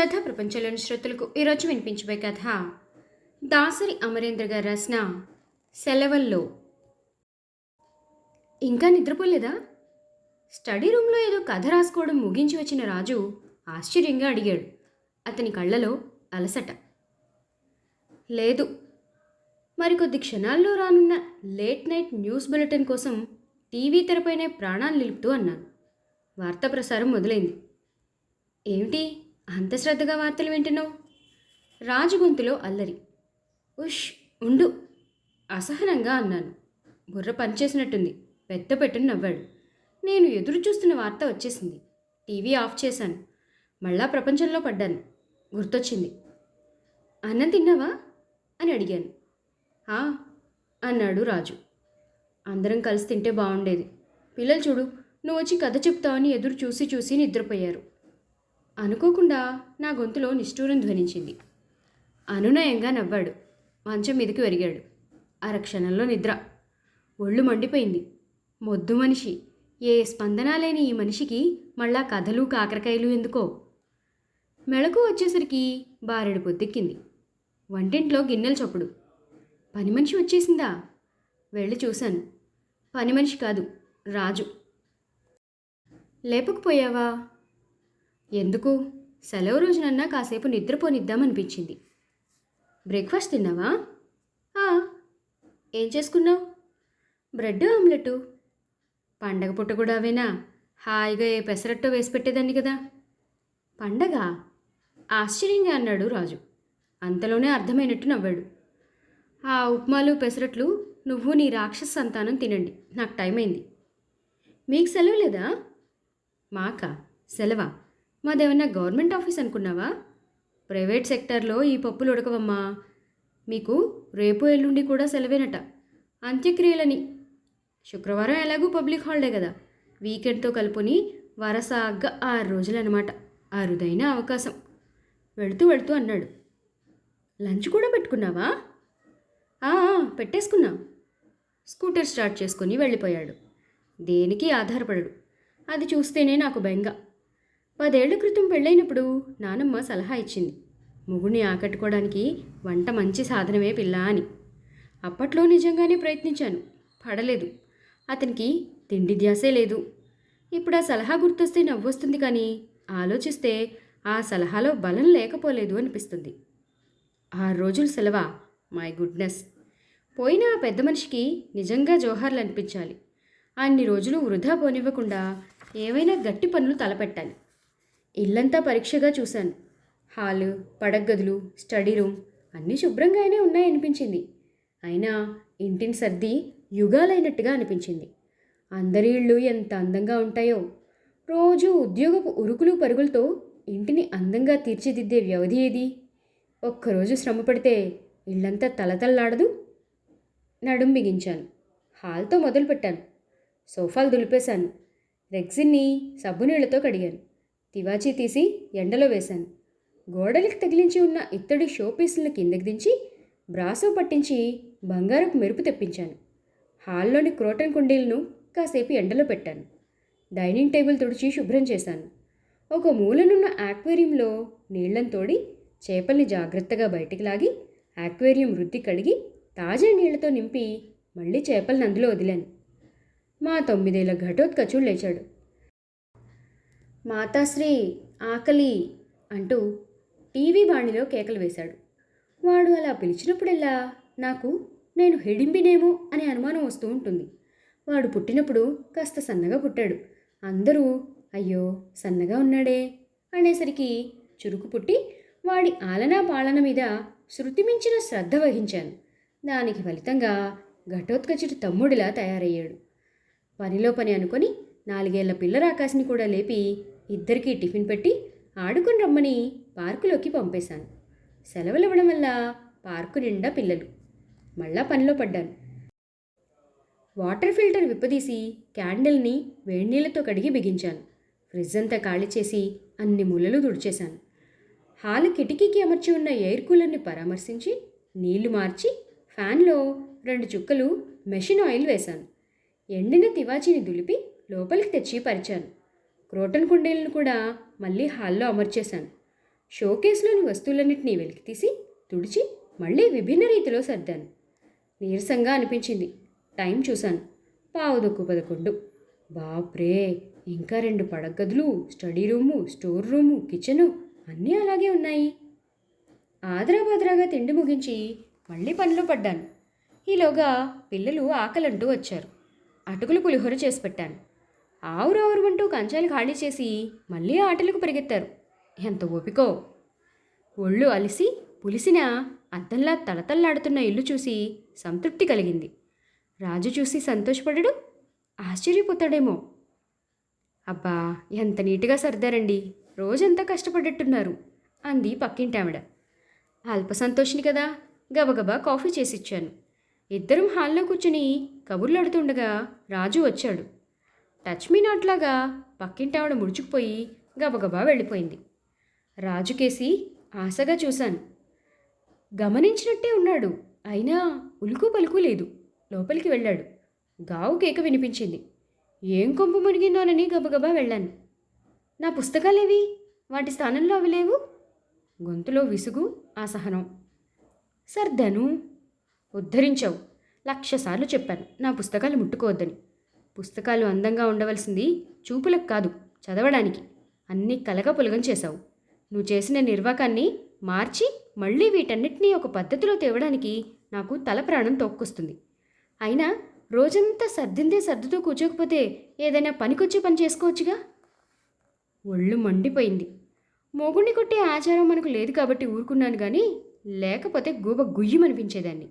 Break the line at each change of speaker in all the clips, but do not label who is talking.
కథ ప్రపంచంలోని శ్రోతలకు ఈరోజు వినిపించబోయే కథ దాసరి అమరేంద్ర గారు రాసిన సెలవుల్లో. ఇంకా నిద్రపోలేదా? స్టడీ రూమ్లో ఏదో కథ రాసుకోవడం ముగించి వచ్చిన రాజు ఆశ్చర్యంగా అడిగాడు. అతని కళ్ళలో అలసట. లేదు మరికొద్ది క్షణాల్లో రానున్న లేట్ నైట్ న్యూస్ బులెటిన్ కోసం టీవీ తెరపైనే ప్రాణాలు నిలుపుతూ అన్నాను. వార్తా ప్రసారం మొదలైంది. ఏమిటి? అంత శ్రద్ధగా వార్తలు వింటున్నావు? రాజు గొంతులో అల్లరి. ఉష్ ఉండు. అసహనంగా అన్నాను. బుర్ర పనిచేసినట్టుంది. పెద్ద పెట్టుని నవ్వాడు. నేను ఎదురు చూస్తున్న వార్త వచ్చేసింది. టీవీ ఆఫ్ చేశాను. మళ్ళా ప్రపంచంలో పడ్డాను. గుర్తొచ్చింది. అన్నం తిన్నావా? అని అడిగాను. "ఆ," అన్నాడు రాజు. అందరం కలిసి తింటే బాగుండేది పిల్లలు చూడు నువ్వు వచ్చి కథ చెప్తావని ఎదురు చూసి చూసి నిద్రపోయారు. అనుకోకుండా నా గొంతులో నిష్ఠూరం ధ్వనించింది. అనునయంగా నవ్వాడు. మంచం మీదకి ఒరిగాడు. అరక్షణంలో నిద్ర. ఒళ్ళు మండిపోయింది. మొద్దు మనిషి. ఏ స్పందన లేని ఈ మనిషికి మళ్ళా కథలు కాకరకాయలు ఎందుకో? మెళకు వచ్చేసరికి బారెడు పొద్దెక్కింది. వంటింట్లో గిన్నెల చప్పుడు. పని మనిషి వచ్చేసిందా? వెళ్ళి చూశాను. పని మనిషి కాదు రాజు. లేపకపోయావా ఎందుకు? సెలవు రోజునన్నా కాసేపు నిద్రపోనిద్దామనిపించింది. బ్రేక్ఫాస్ట్ తిన్నావా? "ఆ." ఏం చేసుకున్నావు? Bread omelette. పండగ పుట్ట కూడా అవేనా? హాయిగా ఏ పెసరట్టో వేసి పెట్టేదాన్ని కదా. పండగ? ఆశ్చర్యంగా అన్నాడు రాజు. అంతలోనే అర్థమైనట్టు నవ్వాడు. ఆ ఉప్మాలు పెసరట్లు నువ్వు నీ రాక్షస సంతానం తినండి. నాకు టైం అయింది మీకు సెలవు లేదా? మాకా? సెలవా? మాదేమన్నా గవర్నమెంట్ ఆఫీస్ అనుకున్నావా? ప్రైవేట్ సెక్టార్లో ఈ పప్పులు ఉడకవమ్మా. మీకు రేపు ఎల్లుండి కూడా సెలవేనట. అంత్యక్రియలని. శుక్రవారం ఎలాగూ పబ్లిక్ హాలిడే కదా. వీకెండ్తో కలుపుని వరసాగ్గా ఆరు రోజులన్నమాట అరుదైన అవకాశం. వెళుతూ వెళుతూ అన్నాడు. లంచ్ కూడా పెట్టుకున్నావా? పెట్టేసుకున్నా. స్కూటర్ స్టార్ట్ చేసుకుని వెళ్ళిపోయాడు. దేనికి ఆధారపడడు. అది చూస్తేనే నాకు బెంగ. పదేళ్ళ క్రితం పెళ్ళైనప్పుడు నానమ్మ సలహా ఇచ్చింది. మొగుడిని ఆకట్టుకోవడానికి వంట మంచి సాధనమే పిల్ల అని. అప్పట్లో నిజంగానే ప్రయత్నించాను. పడలేదు. అతనికి తిండి ధ్యాసే లేదు. ఇప్పుడు ఆ సలహా గుర్తొస్తే నవ్వొస్తుంది కానీ ఆలోచిస్తే ఆ సలహాలో బలం లేకపోలేదు అనిపిస్తుంది. ఆరు రోజులు సెలవ? My goodness. పోయిన ఆ పెద్ద మనిషికి నిజంగా జోహార్లు అనిపించాలి. అన్ని రోజులు వృధా పోనివ్వకుండా ఏవైనా గట్టి పనులు తలపెట్టాలి. ఇల్లంతా పరీక్షగా చూశాను. హాలు పడగదులు స్టడీ రూమ్ అన్నీ శుభ్రంగానే ఉన్నాయనిపించింది అయినా ఇంటిని సర్ది యుగాలైనట్టుగా అనిపించింది. అందరి ఇళ్ళు ఎంత అందంగా ఉంటాయో. రోజు ఉద్యోగపు ఉరుకులు పరుగులతో ఇంటిని అందంగా తీర్చిదిద్దే వ్యవధి ఏది? ఒక్కరోజు శ్రమ పడితే ఇల్లంతా తలతల్లాడదు? నడుం బిగించాను. హాల్తో మొదలుపెట్టాను. సోఫాలు దులిపేశాను. రెగ్జిన్ని సబ్బునీళ్ళతో కడిగాను. తివాచీ తీసి ఎండలో వేశాను. గోడలకు తగిలించి ఉన్న ఇత్తడి షోపీసులను కిందకి దించి బ్రాసో పట్టించి బంగారపు మెరుపు తెప్పించాను. హాల్లోని క్రోటన్ కుండీలను కాసేపు ఎండలో పెట్టాను. డైనింగ్ టేబుల్ తుడిచి శుభ్రం చేశాను. ఒక మూలనున్న ఆక్వేరియంలో నీళ్ళను తోడి చేపల్ని జాగ్రత్తగా బయటికి లాగి ఆక్వేరియం వృద్ధి కడిగి తాజా నీళ్ళతో నింపి మళ్ళీ చేపలను అందులో వదిలాను. మా తొమ్మిదేళ్ళ ఘటోత్కచుడు లేచాడు. మాతాశ్రీ ఆకలి అంటూ టీవీ బాణిలో కేకలు వేశాడు. వాడు అలా పిలిచినప్పుడల్లా నాకు నేను హెడింబినేమో అనే అనుమానం వస్తూ ఉంటుంది. వాడు పుట్టినప్పుడు కాస్త సన్నగా పుట్టాడు. అందరూ అయ్యో సన్నగా ఉన్నాడే అనేసరికి చురుకు పుట్టి వాడి ఆలనా పాలన మీద శృతి మించిన శ్రద్ధ వహించాను. దానికి ఫలితంగా ఘటోత్కచుడు తమ్ముడిలా తయారయ్యాడు. పనిలో పని అనుకొని నాలుగేళ్ళ పిల్ల ఆకాశని కూడా లేపి ఇద్దరికీ టిఫిన్ పెట్టి ఆడుకుని రమ్మని పార్కులోకి పంపేశాను. సెలవులు ఇవ్వడం వల్ల పార్కు నిండా పిల్లలు. మళ్ళా పనిలో పడ్డాను. వాటర్ ఫిల్టర్ విప్పదీసి క్యాండిల్ని వేడినీళ్ళతో కడిగి బిగించాను. ఫ్రిడ్జ్ అంతా ఖాళీ చేసి అన్ని ములలు తుడిచేశాను. హాలు కిటికీకి అమర్చి ఉన్న ఎయిర్ కూలర్ని పరామర్శించి నీళ్ళు మార్చి ఫ్యాన్లో రెండు చుక్కలు మెషిన్ ఆయిల్ వేశాను. ఎండిన తివాచీని దులిపి లోపలికి తెచ్చి పరిచాను. క్రోటన్ కుండీలను కూడా మళ్ళీ హాల్లో అమర్చేశాను. షోకేస్లోని వస్తువులన్నింటినీ వెలికితీసి తుడిచి మళ్ళీ విభిన్న రీతిలో సర్దాను. నీరసంగా అనిపించింది. టైం చూశాను. పావుదొక్కు పదకొండు. బాప్రే! ఇంకా రెండు పడగదులు study room store room kitchen అన్నీ అలాగే ఉన్నాయి. ఆదరాబాదరాగా తిండి ముగించి మళ్ళీ పనిలో పడ్డాను. ఈలోగా పిల్లలు ఆకలంటూ వచ్చారు. అటుకులు పులిహోర చేసి పెట్టాను. ఆవురావురమంటూ కంచాలు ఖాళీ చేసి మళ్ళీ ఆటలకు పరిగెత్తారు. ఎంత ఓపికో! ఒళ్ళు అలిసి పులిసిన అద్దంలా తలతల్లాడుతున్న ఇల్లు చూసి సంతృప్తి కలిగింది. రాజు చూసి సంతోషపడడు ఆశ్చర్యపోతాడేమో. అబ్బా ఎంత నీట్గా సర్దారండి. రోజంతా కష్టపడేట్టున్నారు అంది పక్కింటావిడ. అల్ప సంతోషిని కదా గబగబా కాఫీ చేసిచ్చాను. ఇద్దరం హాల్లో కూర్చుని కబుర్లాడుతుండగా రాజు వచ్చాడు. టచ్ మీ నాట్లాగా పక్కింటావిడ ముడుచుకుపోయి గబగబా వెళ్ళిపోయింది. రాజుకేసి ఆశగా చూశాను. గమనించినట్టే ఉన్నాడు. అయినా ఉలుకు పలుకు లేదు. లోపలికి వెళ్ళాడు. గావు కేక వినిపించింది. ఏం కొంపు మునిగిందోనని గబగబా వెళ్ళాను. నా పుస్తకాలేవి? వాటి స్థానంలో అవి లేవు? గొంతులో విసుగు అసహనం. సర్దను. ఉద్ధరించావు. లక్షసార్లు చెప్పాను. నా పుస్తకాలు ముట్టుకోవద్దని. పుస్తకాలు అందంగా ఉండవలసింది చూపులకు కాదు చదవడానికి. అన్నీ కలగపులగం చేశావు. నువ్వు చేసిన నిర్వాకాన్ని మార్చి మళ్ళీ వీటన్నిటినీ ఒక పద్ధతిలో తేవడానికి నాకు తల ప్రాణం తొక్కుస్తుంది. అయినా రోజంతా సర్దిందే సర్దుతూ కూర్చోకపోతే ఏదైనా పనికొచ్చే పని చేసుకోవచ్చుగా? ఒళ్ళు మండిపోయింది. మొగుణ్ణి కొట్టే ఆచారం మనకు లేదు కాబట్టి ఊరుకున్నాను కానీ లేకపోతే గూబ గుయ్యమనిపించేదాన్ని.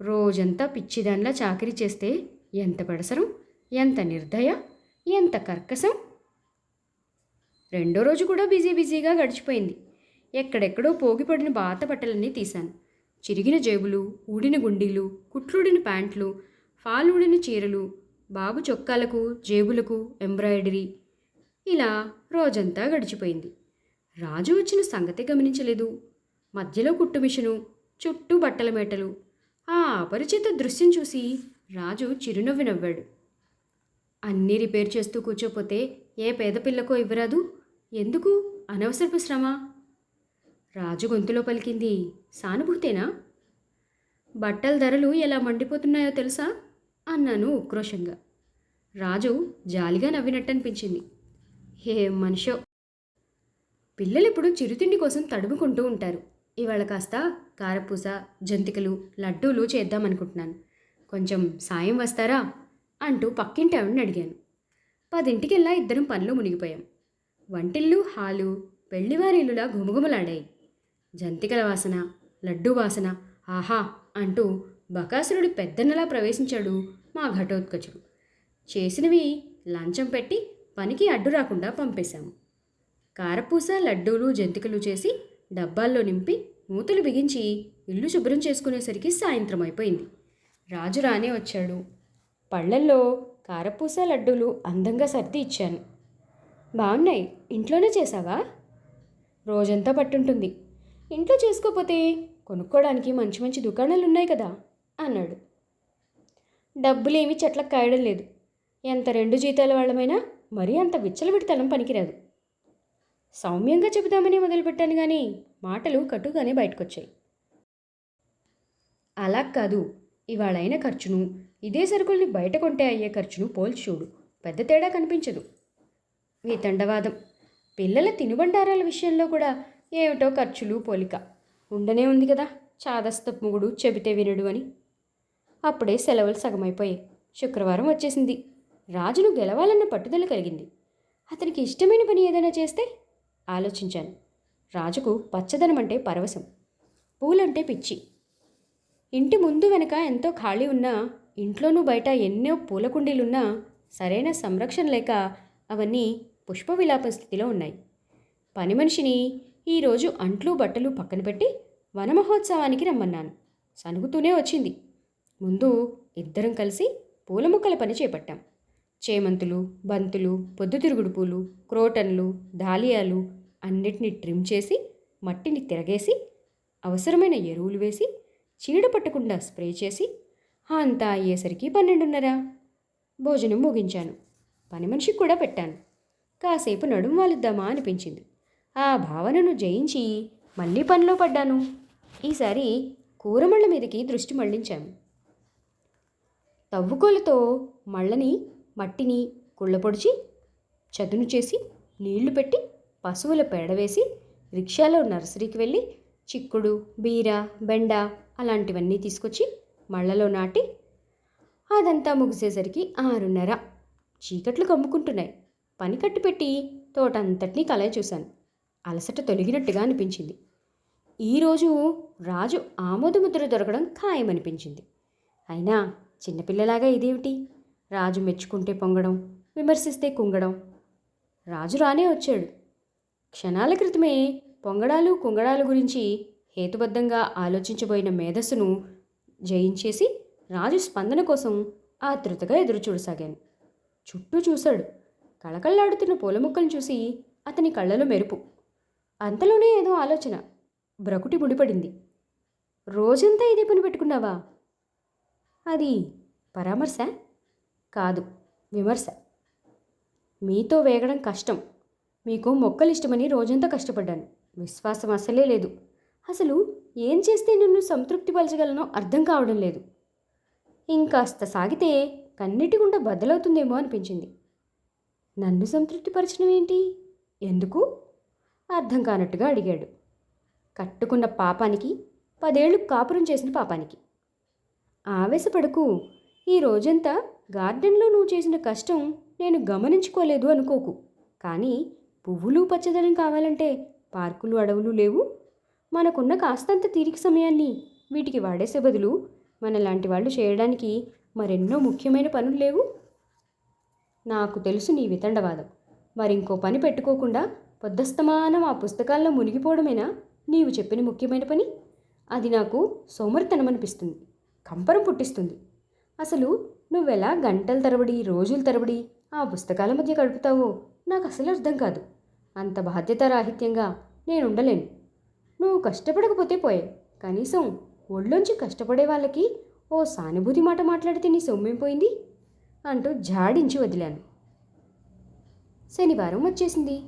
రోజంతా పిచ్చిదానిలా చాకరీ చేస్తే ఎంత పడసరం? ఎంత నిర్దయ ఎంత కర్కశం. రెండో రోజు కూడా బిజీ బిజీగా గడిచిపోయింది. ఎక్కడెక్కడో పోగిపడిన బాత బట్టలన్నీ తీశాను. చిరిగిన జేబులు ఊడిన గుండీలు కుట్లుడిన ప్యాంట్లు ఫాలుడిన చీరలు బాబు చొక్కాలకు జేబులకు ఎంబ్రాయిడరీ. ఇలా రోజంతా గడిచిపోయింది. రాజు వచ్చిన సంగతి గమనించలేదు. మధ్యలో కుట్టు మిషను చుట్టూ బట్టల మేటలు. ఆ అపరిచిత దృశ్యం చూసి రాజు చిరునవ్వు నవ్వాడు. అన్నీ రిపేర్ చేస్తూ కూర్చోపోతే ఏ పేద పిల్లకో ఇవ్వరాదు? ఎందుకు? అనవసరపు శ్రమ. రాజు గొంతులో పలికింది సానుభూతేనా? బట్టల ధరలు ఎలా మండిపోతున్నాయో తెలుసా? అన్నాను ఉక్రోషంగా. రాజు జాలిగా నవ్వినట్టు అనిపించింది హే మనిషో. పిల్లలిప్పుడు చిరుతిండి కోసం తడుముకుంటూ ఉంటారు. ఇవాళ కాస్త కారపూస జంతికలు లడ్డూలు చేద్దామనుకుంటున్నాను. కొంచెం సాయం వస్తారా? అంటూ పక్కింటి ఆవిడని అడిగాను. పదింటికెల్లా ఇద్దరం పనిలో మునిగిపోయాం. వంటిల్లు హాలు పెళ్ళివారిల్లులా గుమగుమలాడాయి జంతికల వాసన లడ్డూ వాసన ఆహా అంటూ బకాసురుడు పెద్దన్నలా ప్రవేశించాడు మా ఘటోత్కచుడు. చేసినవి లంచం పెట్టి పనికి అడ్డు రాకుండా పంపేశాము. కారపూస లడ్డూలు జంతికలు చేసి డబ్బాల్లో నింపి మూతలు బిగించి ఇల్లు శుభ్రం చేసుకునేసరికి సాయంత్రం అయిపోయింది రాజు రానే వచ్చాడు. పళ్ళల్లో కారపూస లడ్డూలు అందంగా సర్ది ఇచ్చాను. బాగున్నాయి ఇంట్లోనే చేసావా రోజంతా పట్టుంటుంది. ఇంట్లో చేసుకోపోతే కొనుక్కోవడానికి మంచి మంచి దుకాణాలు ఉన్నాయి కదా? అన్నాడు. డబ్బులేమి చెట్లకు కాయడం లేదు. ఎంత రెండు జీతాల వాళ్ళమైనా మరీ అంత విచ్చలవిడితనం పనికిరాదు. సౌమ్యంగా చెబుదామని మొదలుపెట్టాను కానీ మాటలు కటుగానే బయటకొచ్చాయి. అలా కాదు. ఇవాళైన ఖర్చును ఇదే సరుకుల్ని బయట కొంటే అయ్యే ఖర్చును పోల్చి చూడు. పెద్ద తేడా కనిపించదు. మీ తండవాదం. పిల్లల తినుబండారాల విషయంలో కూడా ఏమిటో ఖర్చులు పోలిక. ఉండనే ఉంది కదా చాదస్తముగుడు చెబితే వినడు అని. అప్పుడే సెలవులు సగమైపోయాయి. శుక్రవారం వచ్చేసింది. రాజును గెలవాలన్న పట్టుదల కలిగింది. అతనికి ఇష్టమైన పని ఏదైనా చేస్తే? ఆలోచించాను. రాజుకు పచ్చదనం అంటే పరవశం. పూలంటే పిచ్చి. ఇంటి ముందు వెనక ఎంతో ఖాళీ ఉన్నా ఇంట్లోనూ బయట ఎన్నో పూల కుండీలున్నా సరైన సంరక్షణ లేక అవన్నీ పుష్ప విలాపం స్థితిలో ఉన్నాయి. పని మనిషిని ఈరోజు అంట్లు బట్టలు పక్కన పెట్టి వనమహోత్సవానికి రమ్మన్నాను. సనుగుతూనే వచ్చింది. ముందు ఇద్దరం కలిసి పూల మొక్కల పని చేపట్టాం. చేమంతులు బంతులు పొద్దుతిరుగుడు పూలు క్రోటన్లు దాలియాలు అన్నిటినీ ట్రిమ్ చేసి మట్టిని తిరగేసి అవసరమైన ఎరువులు వేసి చీడ పట్టకుండా స్ప్రే చేసి అంతా అయ్యేసరికి పన్నెండున్నర. భోజనం ముగించాను. పని మనిషికి కూడా పెట్టాను. కాసేపు నడుము వాలుద్దామా అనిపించింది. ఆ భావనను జయించి మళ్ళీ పనిలో పడ్డాను. ఈసారి కూరమళ్ళ మీదకి దృష్టి మళ్ళించాము తవ్వుకోలతో మళ్ళని మట్టిని కుళ్ళపొడిచి చదును చేసి నీళ్ళు పెట్టి పశువుల పేడ వేసి రిక్షాలో నర్సరీకి వెళ్ళి చిక్కుడు బీర బెండ అలాంటివన్నీ తీసుకొచ్చి మళ్ళలో నాటి అదంతా ముగిసేసరికి ఆరున్నర. చీకట్లు కమ్ముకుంటున్నాయి. పని కట్టుపెట్టి తోటంతటినీ కలయి చూశాను. అలసట తొలగినట్టుగా అనిపించింది. ఈరోజు రాజు ఆమోదముద్ర దొరకడం ఖాయమనిపించింది. అయినా చిన్నపిల్లలాగా ఇదేమిటి? రాజు మెచ్చుకుంటే పొంగడం విమర్శిస్తే కుంగడం. రాజు రానే వచ్చాడు. క్షణాల క్రితమే పొంగడాలు కుంగడాల గురించి హేతుబద్ధంగా ఆలోచించబోయిన మేధస్సును జయించేసి రాజు స్పందన కోసం ఆతృతగా ఎదురుచూడసాగాను. చుట్టూ చూశాడు. కళకళ్ళాడుతున్న పూల ముక్కలను చూసి అతని కళ్ళలో మెరుపు. అంతలోనే ఏదో ఆలోచన. బ్రకుటి ముడిపడింది. రోజంతా ఇదే పని పెట్టుకున్నావా? అది పరామర్శ? కాదు విమర్శ. మీతో వేగడం కష్టం. మీకు మొక్కలు ఇష్టమని రోజంతా కష్టపడ్డాను. విశ్వాసం అసలే లేదు. అసలు ఏం చేస్తే నిన్ను సంతృప్తిపరచగలనో అర్థం కావడం లేదు. ఇంకాస్త సాగితే కన్నిటి గుండా బద్దలవుతుందేమో అనిపించింది. నన్ను సంతృప్తిపరచడం ఏంటి? ఎందుకు? అర్థం కానట్టుగా అడిగాడు. కట్టుకున్న పాపానికి పదేళ్ళు కాపురం చేసిన పాపానికి. ఆవేశపడకు. ఈ రోజంతా గార్డెన్లో నువ్వు చేసిన కష్టం నేను గమనించుకోలేదు అనుకోకు. కానీ పువ్వులు పచ్చదనం కావాలంటే పార్కులు అడవులు లేవు. మనకున్న కాస్తంత తీరిక సమయాన్ని వీటికి వాడేసే బదులు మనలాంటి వాళ్ళు చేయడానికి మరెన్నో ముఖ్యమైన పనులు లేవు. నాకు తెలుసు నీ వితండవాదం. మరింకో పని పెట్టుకోకుండా పొద్దస్తమానం ఆ పుస్తకాల్లో మునిగిపోవడమేనా? నీవు చెప్పిన ముఖ్యమైన పని? అది నాకు సోమరితనమనిపిస్తుంది. కంపరం పుట్టిస్తుంది. అసలు నువ్వెలా గంటల తరబడి రోజుల తరబడి ఆ పుస్తకాల మధ్య గడుపుతావో నాకు అసలు అర్థం కాదు. అంత బాధ్యతారాహిత్యంగా నేను ఉండలేను నువ్వు కష్టపడకపోతే పోయే. కనీసం ఒళ్ళొంచి కష్టపడే వాళ్ళకి ఓ సానుభూతి మాట మాట్లాడితే నీ సొమ్మేం పోయింది? అంటూ జాడించి వదిలాను. శనివారం వచ్చేసింది.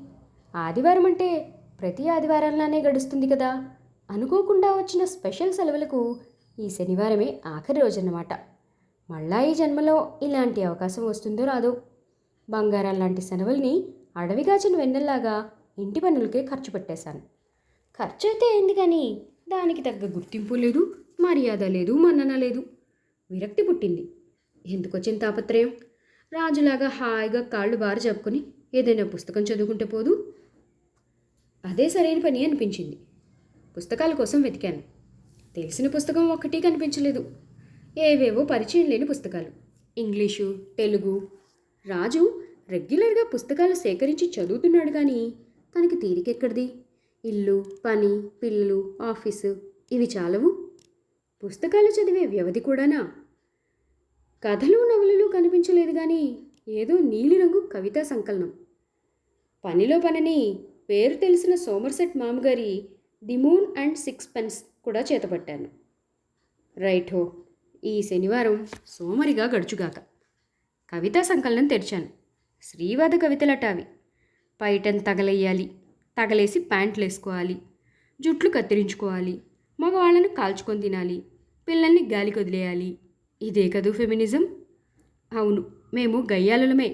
ఆదివారం అంటే ప్రతి ఆదివారంలానే గడుస్తుంది కదా. అనుకోకుండా వచ్చిన స్పెషల్ సెలవులకు ఈ శనివారమే ఆఖరి రోజన్నమాట. మళ్ళా ఈ జన్మలో ఇలాంటి అవకాశం వస్తుందో రాదో. బంగారం లాంటి సెలవుల్ని అడవిగాచిన వెన్నెల్లాగా ఇంటి పనులకే ఖర్చు పెట్టేశాను. ఖర్చు అయితే అయింది కానీ? దానికి తగ్గ గుర్తింపు లేదు మర్యాద లేదు మన్నన లేదు. విరక్తి పుట్టింది. ఎందుకొచ్చిన తాపత్రయం? రాజులాగా హాయిగా కాళ్ళు బారు చెప్పుకొని ఏదైనా పుస్తకం చదువుకుంటే పోదు. అదే సరైన పని అనిపించింది. పుస్తకాల కోసం వెతికాను. తెలిసిన పుస్తకం ఒక్కటి కనిపించలేదు. ఏవేవో పరిచయం లేని పుస్తకాలు. ఇంగ్లీషు తెలుగు. రాజు రెగ్యులర్గా పుస్తకాలు సేకరించి చదువుతున్నాడు కానీ తనకి తీరికెక్కడిది? ఇల్లు పని పిల్లలు ఆఫీసు ఇవి చాలవు. పుస్తకాలు చదివే వ్యవధి కూడానా? కథలు నవలలు కనిపించలేదు కానీ ఏదో నీలిరంగు కవితా సంకలనం. పనిలో పనని పేరు తెలిసిన సోమర్సెట్ మామగారి the moon and sixpence కూడా చేతపట్టాను. రైట్ హో ఈ శనివారం సోమరిగా గడుచుగాక. కవితా సంకలనం తెరిచాను. శ్రీవాద కవితలట అవి పైటన్ తగలెయ్యాలి. తగలేసి ప్యాంట్లు వేసుకోవాలి జుట్లు కత్తిరించుకోవాలి. మగవాళ్ళను కాల్చుకొని తినాలి. పిల్లల్ని గాలికి వదిలేయాలి. ఇదే కదూ ఫెమినిజం? అవును మేము గయ్యాలులమే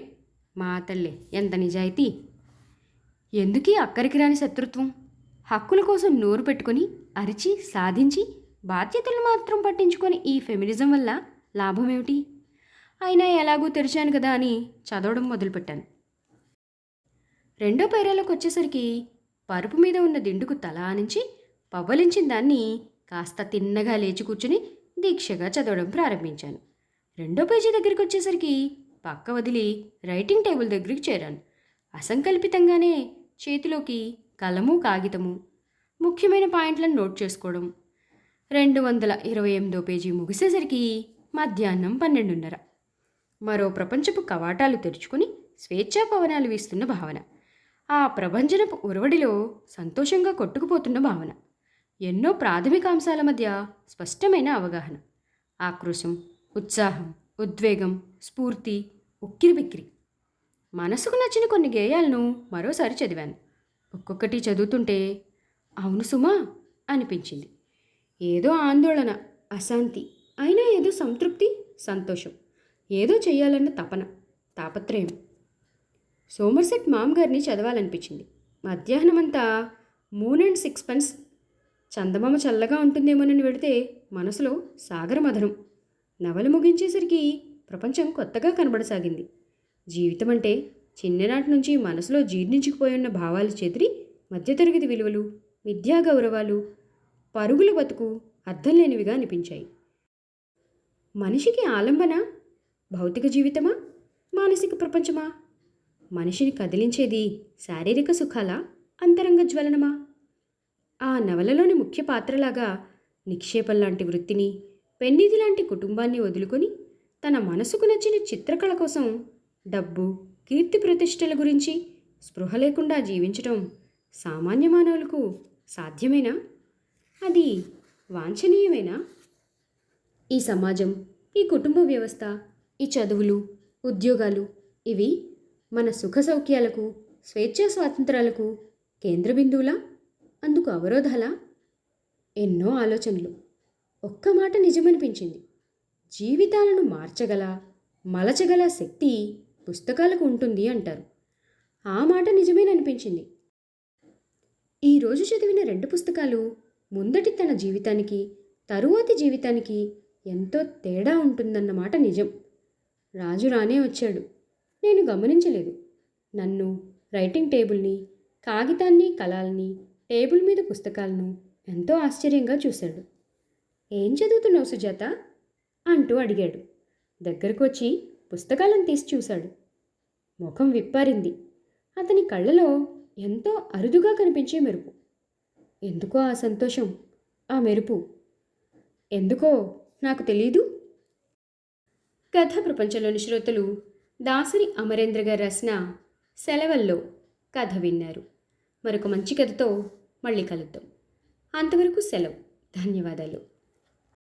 మా తల్లే ఎంత నిజాయితీ. ఎందుకీ అక్కరికి రాని శత్రుత్వం? హక్కుల కోసం నోరు పెట్టుకొని అరిచి సాధించి బాధ్యతలు మాత్రం పట్టించుకొని ఈ ఫెమినిజం వల్ల లాభం ఏమిటి అయినా ఎలాగూ తెరిచాను కదా అని చదవడం మొదలుపెట్టాను. రెండో పైరాలకు వచ్చేసరికి పరుపు మీద ఉన్న దిండుకు తల ఆనించి పవ్వలించిన దాన్ని కాస్త తిన్నగా లేచి కూర్చుని దీక్షగా చదవడం ప్రారంభించాను. రెండో పేజీ దగ్గరికి వచ్చేసరికి పక్క వదిలి రైటింగ్ టేబుల్ దగ్గరికి చేరాను. అసంకల్పితంగానే చేతిలోకి కలము కాగితము ముఖ్యమైన పాయింట్లను నోట్ చేసుకోవడం. రెండు వందల ఇరవై ఎనిమిదో పేజీ ముగిసేసరికి మధ్యాహ్నం పన్నెండున్నర. మరో ప్రపంచపు కవాటాలు తెరుచుకుని స్వేచ్ఛా పవనాలు వీస్తున్న భావన. ఆ ప్రభంజనపు ఉరవడిలో సంతోషంగా కొట్టుకుపోతున్న భావన. ఎన్నో ప్రాథమిక అంశాల మధ్య స్పష్టమైన అవగాహన. ఆక్రోశం ఉత్సాహం ఉద్వేగం స్ఫూర్తి ఉక్కిరిబిక్కిరి. మనసుకు నచ్చిన కొన్ని గేయాలను మరోసారి చదివాను. ఒక్కొక్కటి చదువుతుంటే అవును సుమా! అనిపించింది. ఏదో ఆందోళన అశాంతి అయినా ఏదో సంతృప్తి సంతోషం. ఏదో చేయాలన్న తపన తాపత్రయం. సోమర్సెట్ మామగారిని చదవాలనిపించింది. మధ్యాహ్నమంతా మూన్ అండ్ సిక్స్ పెన్స్ చందమామ చల్లగా ఉంటుందేమోనని వెడితే మనసులో సాగరమధనం నవల ముగించేసరికి ప్రపంచం కొత్తగా కనబడసాగింది. జీవితం అంటే చిన్ననాటి నుంచి మనసులో జీర్ణించుకుపోయున్న భావాలు చెదిరి మధ్యతరగతి విలువలు విద్యా గౌరవాలు పరుగుల బతుకు అర్థం లేనివిగా అనిపించాయి. మనిషికి ఆలంబన భౌతిక జీవితమా? మానసిక ప్రపంచమా? మనిషిని కదిలించేది శారీరక సుఖాల అంతరంగ జ్వలనమా? ఆ నవలలోని ముఖ్య పాత్రలాగా నిక్షేపం లాంటి వృత్తిని పెన్నిధి లాంటి కుటుంబాన్ని వదులుకొని తన మనసుకు నచ్చిన చిత్రకళ కోసం డబ్బు కీర్తి ప్రతిష్టల గురించి స్పృహ లేకుండా జీవించటం సామాన్య మానవులకు సాధ్యమేనా? అది వాంఛనీయమేనా? ఈ సమాజం ఈ కుటుంబ వ్యవస్థ ఈ చదువులు ఉద్యోగాలు ఇవి మన సుఖ సౌఖ్యాలకు స్వేచ్ఛా స్వాతంత్రాలకు కేంద్ర బిందువులా? అందుకు అవరోధాలా? ఎన్నో ఆలోచనలు. ఒక్క మాట నిజమనిపించింది. జీవితాలను మార్చగల మలచగల శక్తి పుస్తకాలకు ఉంటుంది అంటారు. ఆ మాట నిజమేననిపించింది. ఈరోజు చదివిన రెండు పుస్తకాలు ముందటి తన జీవితానికి తరువాతి జీవితానికి ఎంతో తేడా ఉంటుందన్నమాట నిజం. రాజు రానే వచ్చాడు. నేను గమనించలేదు. నన్ను రైటింగ్ టేబుల్ని కాగితాన్ని కళాలని టేబుల్ మీద పుస్తకాలను ఎంతో ఆశ్చర్యంగా చూశాడు. ఏం చదువుతున్నావు సుజాత? అంటూ అడిగాడు. దగ్గరకు వచ్చి పుస్తకాలను తీసి చూశాడు. ముఖం విప్పారింది. అతని కళ్ళలో ఎంతో అరుదుగా కనిపించే మెరుపు. ఎందుకో ఆ సంతోషం ఆ మెరుపు? ఎందుకో నాకు తెలీదు? కథ ప్రపంచంలోని శ్రోతలు దాసరి అమరేంద్ర గారు రచన సెలవుల్లో కథ విన్నారు. మరొక మంచి కథతో మళ్ళీ కలుద్దాం. అంతవరకు సెలవు. ధన్యవాదాలు.